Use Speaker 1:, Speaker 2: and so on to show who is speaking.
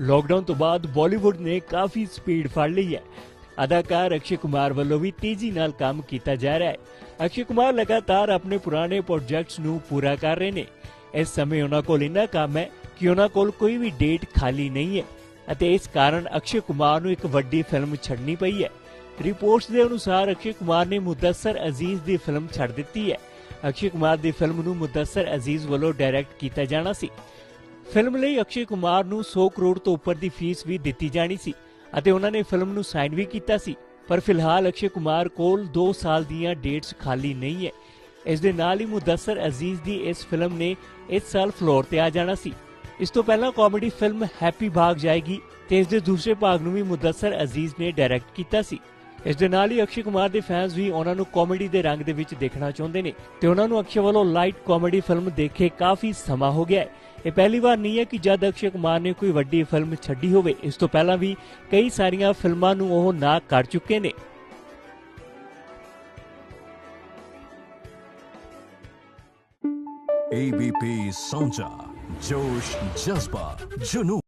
Speaker 1: Lockdown ਤੋਂ ਬਾਅਦ ਬਾਲੀਵੁੱਡ ਨੇ ਕਾਫੀ ਸਪੀਡ ਫੜ ਲਈ ਹੈ। ਅਦਾਕਾਰ ਅਕਸ਼ੇ ਕੁਮਾਰ ਵੱਲੋਂ ਵੀ ਤੇਜ਼ੀ ਨਾਲ ਕੰਮ ਕੀਤਾ ਜਾ ਰਿਹਾ ਹੈ। ਅਕਸ਼ੇ ਕੁਮਾਰ ਲਗਾਤਾਰ ਆਪਣੇ ਪੁਰਾਣੇ ਪ੍ਰੋਜੈਕਟਸ ਨੂੰ ਪੂਰਾ ਕਰ ਰਹੇ ਨੇ। ਇਸ ਸਮੇਂ ਉਹਨਾਂ ਕੋਲ ਇੰਨਾ ਕੰਮ ਹੈ ਕਿ ਉਹਨਾਂ ਕੋਲ ਕੋਈ ਵੀ ਡੇਟ ਖਾਲੀ ਨਹੀਂ ਹੈ ਅਤੇ ਇਸ ਕਾਰਨ ਅਕਸ਼ੇ ਕੁਮਾਰ ਨੂੰ ਇੱਕ ਵੱਡੀ ਫਿਲਮ ਛੱਡਣੀ ਪਈ ਹੈ। ਰਿਪੋਰਟਸ ਦੇ ਅਨੁਸਾਰ ਅਕਸ਼ੇ ਕੁਮਾਰ ਨੇ ਮੁਦੱਸਰ ਅਜ਼ੀਜ਼ ਦੀ ਫਿਲਮ ਛੱਡ ਦਿੱਤੀ ਹੈ। ਅਕਸ਼ੇ ਕੁਮਾਰ ਦੀ ਫਿਲਮ ਨੂੰ ਮੁਦੱਸਰ ਅਜ਼ੀਜ਼ ਵੱਲੋਂ ਡਾਇਰੈਕਟ ਕੀਤਾ ਜਾਣਾ ਸੀ। ਫਿਲਮ ਲਈ ਅਕਸ਼ੇ ਕੁਮਾਰ ਨੂੰ 100 ਕਰੋੜ ਤੋਂ ਉੱਪਰ ਦੀ ਫੀਸ ਵੀ ਦਿੱਤੀ ਜਾਣੀ ਸੀ ਅਤੇ ਉਹਨਾਂ ਨੇ ਫਿਲਮ ਨੂੰ ਸਾਈਨ ਵੀ ਕੀਤਾ ਸੀ। ਪਰ ਫਿਲਹਾਲ ਅਕਸ਼ੇ ਕੁਮਾਰ ਕੋਲ 2 ਸਾਲ ਦੀਆਂ ਡੇਟਸ ਖਾਲੀ ਨਹੀਂ ਹੈ। ਇਸ ਦੇ ਨਾਲ ਹੀ ਮੁਦੱਸਰ ਅਜ਼ੀਜ਼ ਦੀ ਇਸ ਫਿਲਮ ਨੇ ਇਸ ਸਾਲ ਫਲੋਰ ਤੇ ਆ ਜਾਣਾ ਸੀ। ਇਸ ਤੋਂ ਪਹਿਲਾਂ ਕਾਮੇਡੀ ਫਿਲਮ ਹੈਪੀ ਭਾਗ ਜਾਏਗੀ ਤੇ ਇਸ ਦੇ ਦੂਸਰੇ ਭਾਗ ਨੂੰ ਵੀ ਮੁਦੱਸਰ ਅਜ਼ੀਜ਼ ਨੇ ਡਾਇਰੈਕਟ ਕੀਤਾ ਸੀ। ਇਸ ਦੇ ਨਾਲ ਹੀ ਅਕਸ਼ੇ ਕੁਮਾਰ ਦੇ ਫੈਨਸ ਵੀ ਉਹਨਾਂ ਨੂੰ ਕਾਮੇਡੀ ਦੇ ਰੰਗ ਦੇ ਵਿੱਚ ਦੇਖਣਾ ਚਾਹੁੰਦੇ ਨੇ ਤੇ ਉਹਨਾਂ ਨੂੰ ਅਕਸ਼ੇ ਵੱਲੋਂ ਲਾਈਟ ਕਾਮੇਡੀ ਫਿਲਮ ਦੇਖੇ ਕਾਫੀ ਸਮਾਂ ਹੋ ਗਿਆ ਹੈ ਇਹ ਪਹਿਲੀ ਵਾਰ ਨਹੀਂ ਹੈ ਕਿ ਜਦ ਅਕਸ਼ੇ ਕੁਮਾਰ ਨੇ ਕੋਈ ਵੱਡੀ ਫਿਲਮ ਛੱਡੀ ਹੋਵੇ ਇਸ ਤੋਂ ਪਹਿਲਾਂ ਵੀ ਕਈ ਸਾਰੀਆਂ ਫਿਲਮਾਂ ਨੂੰ ਉਹ ਨਾ ਕਰ ਚੁੱਕੇ ਨੇ
Speaker 2: ABP Sonja, Josh Jazba, Junoon.